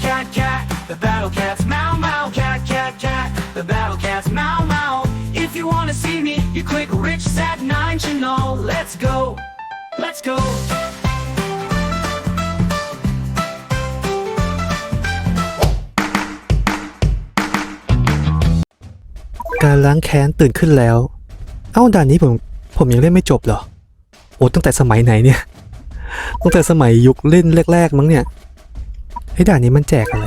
cat, cat, cat. The battle cat's meow, meow, cat, cat, cat. The battle cat's meow, meow. If you wanna see me, you click Rich Sat 9 channel. Let's go. Let's go. การล้างแค้นตื่นขึ้นแล้ว เอ้าด่านนี้ผมผมยังเล่นไม่จบเหรอ โอ้ตั้งแต่สมัยไหนเนี่ย ตั้งแต่สมัยยุคเล่นแรก ๆ มั้งเนี่ย ไอ้ด่านนี้มันแจกอะไร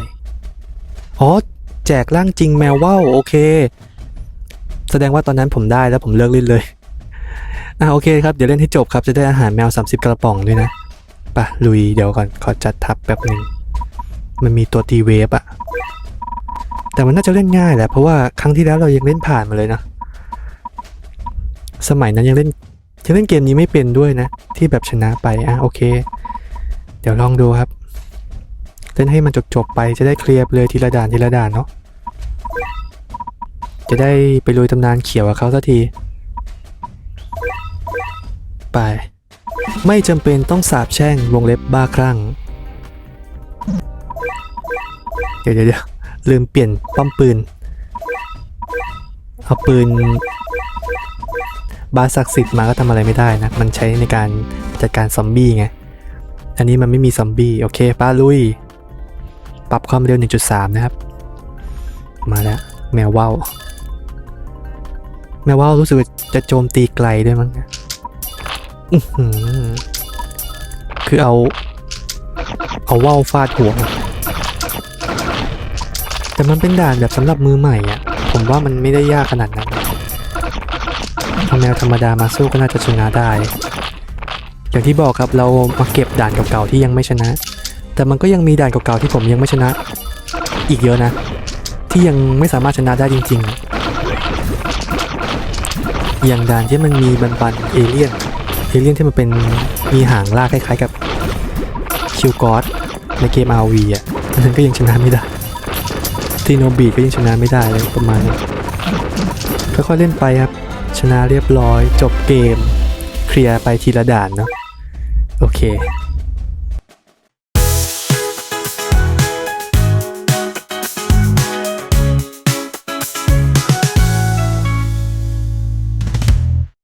อ๋อ แจกร่างจริงแมวว่าวโอเค แสดงว่าตอนนั้นผมได้แล้วผมเลิกเล่นเลย อะโอเคครับ เดี๋ยวเล่นให้จบครับจะได้อาหารแมว 30 กระป๋องด้วยนะปะลุยเดี๋ยวก่อนขอจัดทับแป๊บหนึ่งมันมีตัวตีเวฟอะแต่มันน่าจะเล่นง่ายแหละเพราะว่าครั้งที่แล้วเรายังเล่นผ่านมาเลยนะ สมัยนั้นยังเล่นยังเล่นเกมนี้ไม่เป็นด้วยนะ ที่แบบชนะไปอะโอเค เดี๋ยวลองดูครับ เล่นให้มันจบๆไปจะได้เคลียร์เลยทีละด่านทีละด่านเนาะจะได้ไปลุยตำนานเขียวกับเขาสักที ไป ไม่จำเป็นต้องสาบแช่งวงเล็บบ้าคลั่ง เดี๋ยวเดี๋ยวเดี๋ยวลืมเปลี่ยนป้อมปืน เอาปืน บาศักดิ์สิทธิ์มาก็ทำอะไรไม่ได้นะ มันใช้ในการจัดการซอมบี้ไง อันนี้มันไม่มีซอมบี้ โอเคป้าลุย ปรับความเร็ว 1.3 นะครับ มาแล้ว แมวว่าวแมวว่าวรู้สึกจะโจมตีไกลด้วยมั้งคือเอา เอาว่าวฟาดหัว แต่มันเป็นด่านแบบสำหรับมือใหม่อะ ผมว่ามันไม่ได้ยากขนาดนั้นเอาแมวธรรมดามาสู้ก็น่าจะชนะได้ อย่างที่บอกครับเรามาเก็บด่านเก่าๆที่ยังไม่ชนะ แต่มันก็ยังมีด่านเก่าๆที่ผมยังไม่ชนะ อีกเยอะนะ ที่ยังไม่สามารถชนะได้จริง ๆ อย่างด่านที่มันมีบันบันเอเลี่ยนเอเลี่ยนที่มันเป็นมีหางลากคล้ายๆกับคิวกอสในเกม RV อะอันนั้นก็ยังชนะไม่ได้ทีโนบีก็ยังชนะไม่ได้เลยประมาณนี้ค่อยๆเล่นไปครับ ชนะเรียบร้อย จบเกม เคลียร์ไปทีละด่านเนาะโอเค